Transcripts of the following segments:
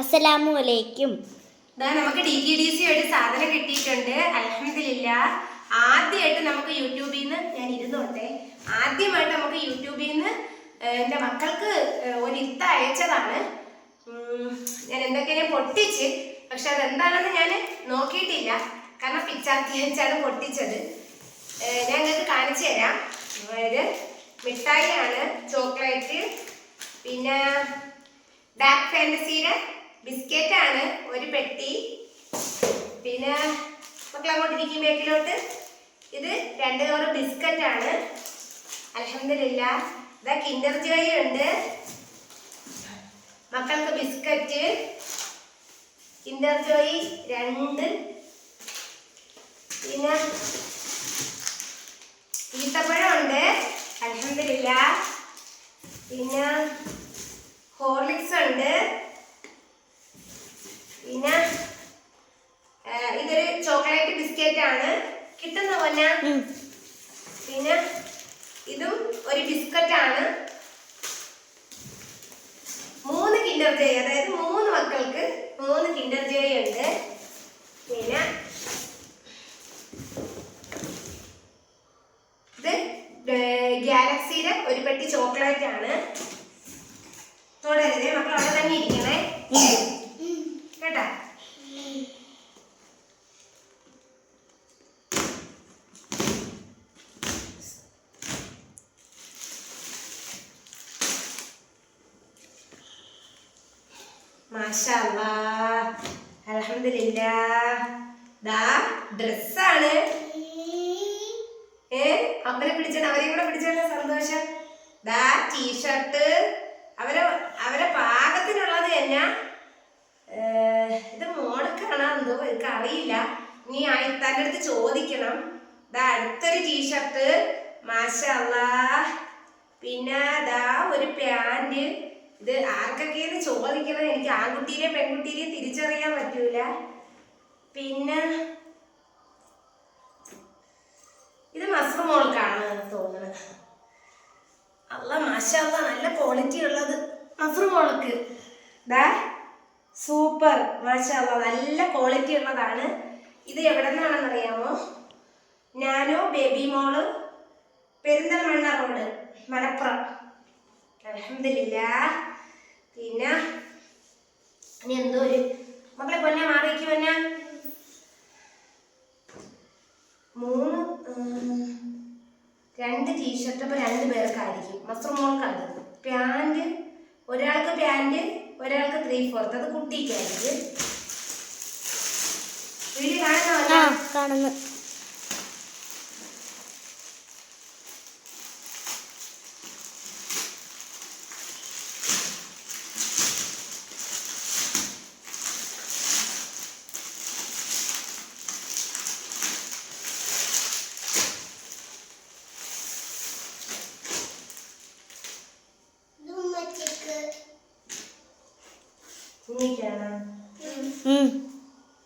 അസ്സലാമു അലൈക്കും നമുക്ക് ഡി ടി ഡി സി ഒരു സാധനം കിട്ടിയിട്ടുണ്ട്. അലഹമില്ല ആദ്യമായിട്ട് നമുക്ക് യൂട്യൂബിൽ നിന്ന് ഞാൻ ഇരുന്നോട്ടെ ആദ്യമായിട്ട് നമുക്ക് യൂട്യൂബിൽ നിന്ന് എന്റെ മക്കൾക്ക് ഒരു ഇത്ത അയച്ചതാണ്. ഞാൻ എന്തൊക്കെയാണ് പൊട്ടിച്ച് പക്ഷെ അതെന്താണെന്ന് ഞാൻ നോക്കിയിട്ടില്ല. കാരണം പിച്ചാത്തി വെച്ചാണ് പൊട്ടിച്ചത്. ഞാൻ നിങ്ങൾക്ക് കാണിച്ചു തരാം. അതായത് മിഠായിയാണ് ചോക്ലേറ്റ് പിന്നെ ഡാർക്ക് ഫാന്റസിയുടെ ബിസ്ക്കറ്റ് ആണ് ഒരു പെട്ടി. പിന്നെ മക്കൾ അങ്ങോട്ട് ഇരിക്കും ബേക്കിലോട്ട്. ഇത് രണ്ട് കവർ ബിസ്ക്കറ്റ് ആണ് അലഹമില്ല ഇതാ കിൻഡർ ജോയ് ഉണ്ട് മക്കൾക്ക് ബിസ്ക്കറ്റ്. കിൻഡർ ജോയ് രണ്ട്. പിന്നെ ഈത്തപ്പഴം ഉണ്ട് അലഹമില്ല പിന്നെ ഹോർലിക്സ് ഉണ്ട് പിന്നെ ആ, ഇതൊരു ചോക്ലേറ്റ് ബിസ്ക്കറ്റ് ആണ് കിട്ടുന്ന പൊന്ന? പിന്നെ ഇതും ഒരു ബിസ്ക്കറ്റ് ആണ് മൂന്ന് കിൻഡർ ജോയ് അതായത് മൂന്ന് മക്കൾക്ക് മൂന്ന് കിൻഡർ ജോയ് ഉണ്ട്. പിന്നെ ഇത് ഗാലക്സിയുടെ ഒരു പെട്ടി ചോക്ലേറ്റ് ആണ് തുടരുതേ മക്കൾ അവിടെ തന്നെ ഇരിക്കണേ കേട്ടാ മാഷാല്ലാ അൽഹംദുലില്ലാ ദാ ഡ്രസ്സാണ് ഏ അവരെ പിടിച്ചാണ് അവരെ കൂടെ പിടിച്ചാണ് സന്തോഷം? ദാ ടീഷർട്ട് അവരെ അവരെ പാകത്തിനുള്ളത് തന്നെ ഇത് മോണക്കാണോ എന്തോ എനിക്ക് അറിയില്ല. നീ ആയിത്താന്റെ അടുത്ത് ചോദിക്കണം. ദാ അടുത്തൊരു ടീഷർട്ട് മാഷല്ലാ പിന്നെ ദാ ഒരു പാന്റ് ഇത് ആർക്കൊക്കെയെന്ന് ചോദിക്കണം? എനിക്ക് ആൺകുട്ടീരെ പെൺകുട്ടീരെ തിരിച്ചറിയാൻ പറ്റൂല. പിന്നെ ഇത് മസ്രമോൾക്കാണ് തോന്നുന്നത് അല്ല മാഷല്ല നല്ല ക്വാളിറ്റി ഉള്ളത് മസ്റു മോൾക്ക്. ദാ സൂപ്പർ മാഷല്ല നല്ല ക്വാളിറ്റി ഉള്ളതാണ്. ഇത് എവിടെ നിന്നാണെന്ന് അറിയാമോ ഞാനോ ബേബി മോൾ പെരിന്തൽമണ്ണ റോഡ് മലപ്പുറം. അലഹമില്ല പിന്നെ ഇനി എന്തോ ഒരു മക്കളെ പൊന്നെ മാറിക്ക് പൊന്നെ. മൂന്ന് രണ്ട് ടീഷർട്ട് അപ്പോൾ രണ്ട് പേർക്കായിരിക്കും. മസ്റു മോൾക്കാണ്. പാന്റ് ഒരാൾക്ക് പാന്റ് ഒരാൾക്ക് ത്രീ ഫോർത്ത് അത് കുട്ടിക്കായിരിക്കും. ആ കാണുന്നു.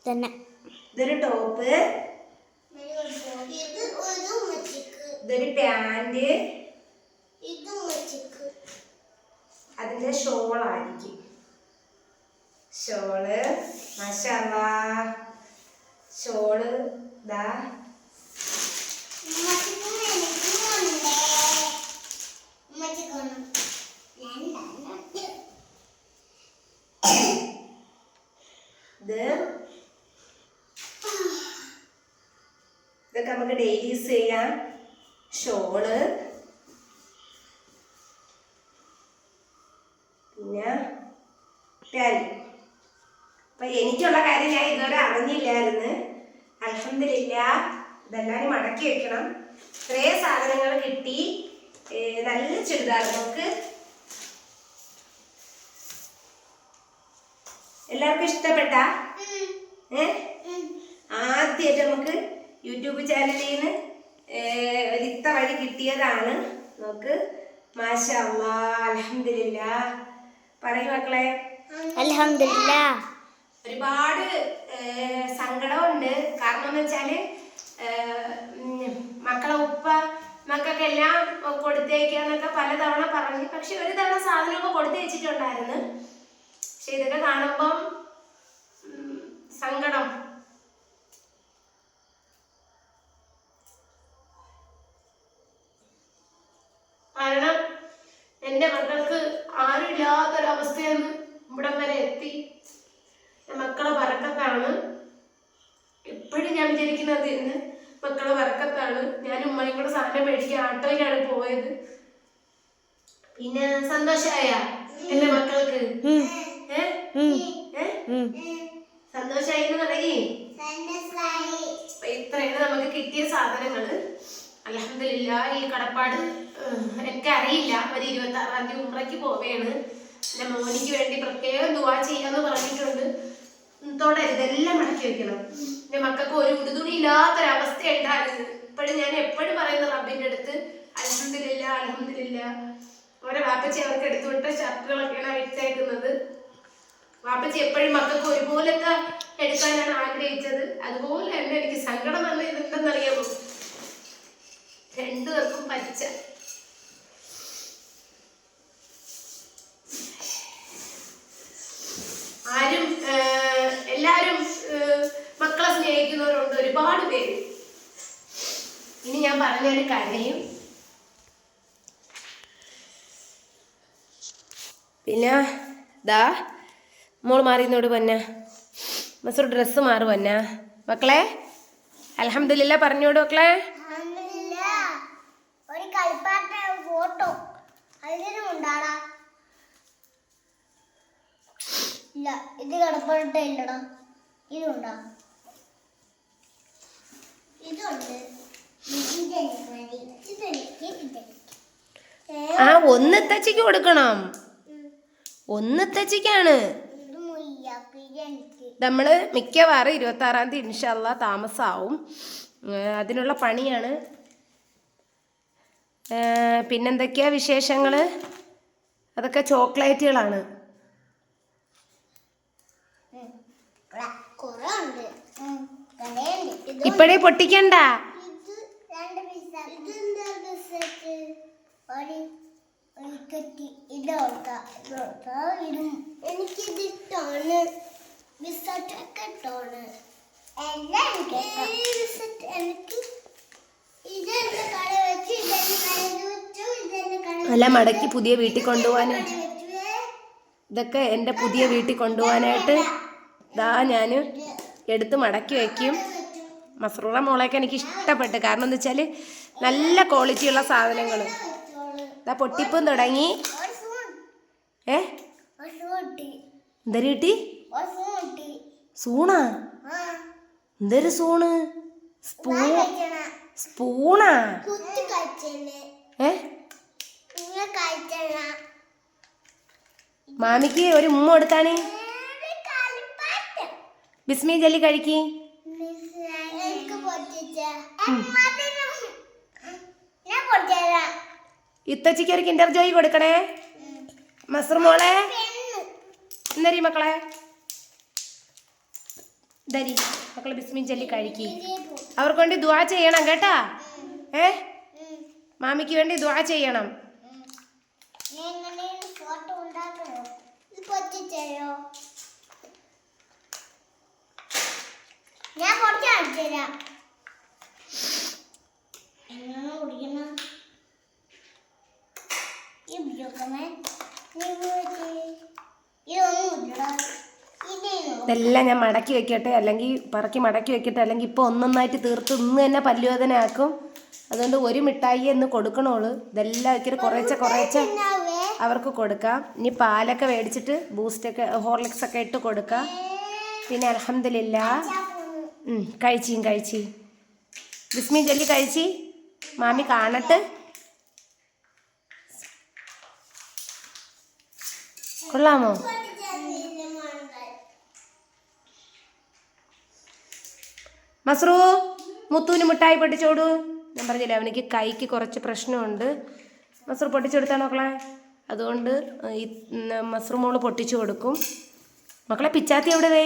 തന്നെ. ഇതൊരു ടോപ്പ്. ഇതൊരു പാന്റ് അതിന്റെ ഷോളായിരിക്കും. ഷോൾ. മഷാലാ ഷോൾ ദാ. ഉമ്മച്ചിക്ക് ഇത് ഇതൊക്കെ നമുക്ക് ഡെയിലി യൂസ് ചെയ്യാം. ഷോൾ. പിന്നെ ടാലി അപ്പൊ എനിക്കുള്ള കാര്യം ഞാൻ ഇതുവരെ അറിഞ്ഞില്ലായിരുന്നു. അലഹമില്ല ഇതെല്ലാവരും മടക്കി വെക്കണം. ഇത്രയും സാധനങ്ങൾ കിട്ടി. നല്ല ചുരിദാർ നമുക്ക് എല്ലാവർക്കും ഇഷ്ടപ്പെട്ട? ഏ? ആദ്യമായിട്ട് നമുക്ക് യൂട്യൂബ് ചാനലിൽ നിന്ന് ഒരിത്ത വഴി കിട്ടിയതാണ്. നമുക്ക് മാഷ അലഹമില്ല പറയൂ മക്കളെ. അലഹമില്ല ഒരുപാട് സങ്കടമുണ്ട് കാരണം എന്ന് വെച്ചാൽ മക്കളെ ഉപ്പ മക്കൾക്കെല്ലാം കൊടുത്തേക്കാന്നൊക്കെ പലതവണ പറഞ്ഞു. പക്ഷെ ഒരു തവണ സാധനമൊക്കെ കൊടുത്തു വെച്ചിട്ടുണ്ടായിരുന്നു. പക്ഷെ ഇതൊക്കെ കാണുമ്പം സങ്കടം. കാരണം എന്റെ മക്കൾക്ക് ആരുമില്ലാത്തൊരവസ്ഥയെന്ന് ഇവിടം വരെ എത്തി. മക്കളെ വറക്കത്താണ്. എപ്പോഴും ഞാൻ വിചാരിക്കുന്നത് ഇന്ന് മക്കളെ വറക്കത്താണ്. ഞാൻ ഉമ്മയും കൂടെ സാധനം മേടിക്കാൻ ആട്ടോയിലാണ് പോയത്. പിന്നെ സന്തോഷമായ എന്റെ മക്കൾക്ക്. സന്തോഷമായി എന്ന് തുടങ്ങി ഇത്രയാണ് നമുക്ക് കിട്ടിയ സാധനങ്ങൾ. അലഹമില്ല ഈ കടപ്പാട് എനിക്ക് അറിയില്ല. ഒരു ഇരുപത്തി ആറാം തീയതി ഉമ്രയ്ക്ക് പോവുകയാണ് എന്റെ മോനിക്ക് വേണ്ടി പ്രത്യേകം ദുവാ ചെയ്യാന്ന് പറഞ്ഞിട്ടുണ്ട്. തുടരുത്. എല്ലാം മടക്കി വെക്കണം. എന്റെ മക്കൾക്ക് ഒരു ഉടുതുണി ഇല്ലാത്തൊരവസ്ഥ ഉണ്ടായിരുന്നു ഇപ്പോഴും ഞാൻ എപ്പോഴും പറയുന്ന റബ്ബിന്റെ അടുത്ത് അലഹമില്ല അലഹമില്ല ഓരോ വാപ്പച്ചി അവർക്ക് എടുത്തു വിട്ട ഷർട്ടുകളൊക്കെയാണ് ഇട്ടേക്കുന്നത് വാപ്പച്ചി എപ്പോഴും മക്കൾക്ക് ഒരുപോലത്തെ എടുക്കാനാണ് ആഗ്രഹിച്ചത്. അതുപോലെ തന്നെ എനിക്ക് സങ്കടം വന്നത് എന്തെന്നറിയാമോ രണ്ടുപേർക്കും പച്ച ആരും എല്ലാവരും മക്കളെ സ്നേഹിക്കുന്നവരുണ്ട് ഒരുപാട് പേര്. ഇനി ഞാൻ പറഞ്ഞൊരു കരയും. പിന്നെ ദാ മോൾ മാറിയെന്നോട് പൊന്ന. മസൂർ ഡ്രസ്സ് മാറു പൊന്ന. മക്കളെ അലഹമില്ല പറഞ്ഞോട് മക്കളെ. ഒരു കളിപ്പാട്ട ഫോട്ടോ. ഉണ്ടാടാ ഇല്ല ഇത് കളിപ്പാട്ട ഇല്ലടാ. ഇതുണ്ടോ ഇതുണ്ട്. ആ ഒന്ന് തച്ചയ്ക്ക് കൊടുക്കണം. ഒന്ന് ഇതെനിക്ക് നമ്മൾ മിക്കവാറും ഇരുപത്തി ആറാം തീയതി ഇൻഷല്ല താമസമാവും അതിനുള്ള പണിയാണ്. പിന്നെന്തൊക്കെയാ വിശേഷങ്ങൾ അതൊക്കെ ചോക്ലേറ്റുകളാണ്. ഇപ്പോഴേ പൊട്ടിക്കണ്ട. എനിക്കിത് ഇഷ്ടമാണ് ഇഷ്ടമാണ് എല്ലാം എനിക്ക് എനിക്ക് ഇതെന്റെ കട വെച്ച് ഇതെന്റെ കട വെച്ചു ഇതെന്റെ കട അല്ല മടക്കി പുതിയ വീട്ടിൽ കൊണ്ടുപോകാൻ വെച്ചു ഇതൊക്കെ എന്റെ പുതിയ വീട്ടിൽ കൊണ്ടുപോകാനായിട്ട് ദാ ഞാൻ എടുത്ത് മടക്കി വയ്ക്കും മസറൂറ മോളൊക്കെ എനിക്ക് ഇഷ്ടപ്പെട്ടു കാരണം എന്താ വെച്ചാൽ നല്ല ക്വാളിറ്റിയുള്ള സാധനങ്ങൾ ദാ പൊട്ടിപ്പും തുടങ്ങി. ഏ? എന്തൊരു കിട്ടി? സൂണാ? എന്തൊരു സൂണ്? സ്പൂ സ്പൂണാ? ഏ? മാമിക്ക് ഒരു ഉമ്മ കൊടുത്താണ് ബിസ്മി ജല്ലി കഴിക്കി എനിക്ക് പൊട്ടിച്ച ഞാൻ പൊട്ടിച്ചതാ ഇത്തച്ചിക്ക് ഒരു കിൻഡർ ജോയി കൊടുക്കണേ. മസർ മോളെ. എന്നരി മക്കളെ. ദരി മക്കളെ ബിസ്മിൻ ജല്ലി കഴിക്കി അവർക്ക് വേണ്ടി ദുവാ ചെയ്യണം കേട്ടാ. ഏ? മാമിക്ക് വേണ്ടി ദുവാ ചെയ്യണം. ഞാൻ കുറച്ച് ഫോട്ടോ തരാം എങ്ങനെ കുടിക്കണം ഈ ഉപയോഗിക്കണേ ഇതൊന്നും ഇല്ലടാ ഇതേനോ ഇതെല്ലാം ഞാൻ മടക്കി വെക്കട്ടെ? അല്ലെങ്കിൽ പറക്കി മടക്കി വെക്കട്ടെ? അല്ലെങ്കിൽ ഇപ്പോൾ ഒന്നൊന്നായിട്ട് തീർത്ത് ഇന്ന് തന്നെ പല്ലുവേദന ആക്കും അതുകൊണ്ട് ഒരു മിഠായി എന്ന് കൊടുക്കണോളൂ ഇതെല്ലാം വെക്കൽ കുറേച്ച കുറേച്ച അവർക്ക് കൊടുക്കാം. ഇനി പാലൊക്കെ മേടിച്ചിട്ട് ബൂസ്റ്റൊക്കെ ഹോർലിക്സ് ഒക്കെ ഇട്ട് കൊടുക്കാം. പിന്നെ അലഹമില്ല കഴിച്ചീം കഴിച്ചി. ബിസ്മി ജല്ലി കഴിച്ചി? മാമി കാണട്ടെ. കൊള്ളാമോ? മസ്റൂ മുത്തൂന് മിഠായി പൊട്ടിച്ചോടു. ഞാൻ പറഞ്ഞില്ലേ അവനിക്ക് കൈക്ക് കുറച്ച് പ്രശ്നമുണ്ട്. മസ്രു പൊട്ടിച്ചു കൊടുത്താ മക്കളെ? അതുകൊണ്ട് ഈ മസ്റൂ മോൾ പൊട്ടിച്ചു കൊടുക്കും. മക്കളെ പിച്ചാത്തി എവിടെ വേ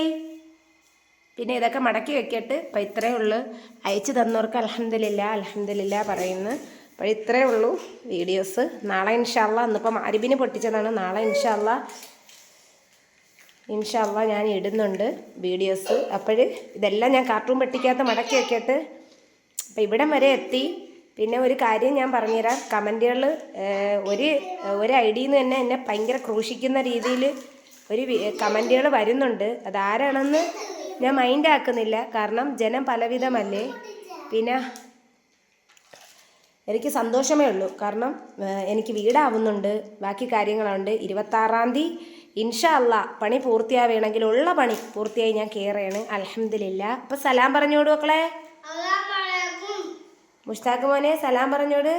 പിന്നെ ഇതൊക്കെ മടക്കി വെക്കട്ട് അപ്പം ഇത്രയേ ഉള്ളൂ. അയച്ചു തന്നവർക്ക് അലഹമില്ല അലഹമില്ല പറയുന്നു. അപ്പോൾ ഇത്രയേ ഉള്ളൂ വീഡിയോസ്. നാളെ ഇൻഷാല്ല ഇന്നിപ്പം അരിബിന് പൊട്ടിച്ചതാണ്. നാളെ ഇൻഷാല്ല ഇൻഷാല്ല ഞാൻ ഇടുന്നുണ്ട് വീഡിയോസ്. അപ്പോൾ ഇതെല്ലാം ഞാൻ കാർട്ടൂൺ പെട്ടിക്കകത്ത് മടക്കി വെക്കട്ട്. അപ്പോൾ ഇവിടം വരെ എത്തി. പിന്നെ ഒരു കാര്യം ഞാൻ പറഞ്ഞുതരാം. കമന്റുകൾ ഒരു ഒരു ഐഡിയിൽ നിന്ന് തന്നെ എന്നെ ഭയങ്കര ക്രൂശിക്കുന്ന രീതിയിൽ ഒരു കമന്റുകൾ വരുന്നുണ്ട്. അതാരാണെന്ന് ഞാൻ മൈൻഡാക്കുന്നില്ല കാരണം ജനം പലവിധമല്ലേ. പിന്നെ എനിക്ക് സന്തോഷമേ ഉള്ളൂ. കാരണം എനിക്ക് വീടാവുന്നുണ്ട്. ബാക്കി കാര്യങ്ങളുണ്ട് ഇരുപത്താറാം തീയതി ഇൻഷാ അല്ല പണി പൂർത്തിയാവുകയാണെങ്കിൽ ഉള്ള പണി പൂർത്തിയായി ഞാൻ കയറുകയാണ് അലഹമില്ല അപ്പം സലാം പറഞ്ഞോട് മക്കളെ. മുഷ്താഖ് മോനെ സലാം പറഞ്ഞോട്.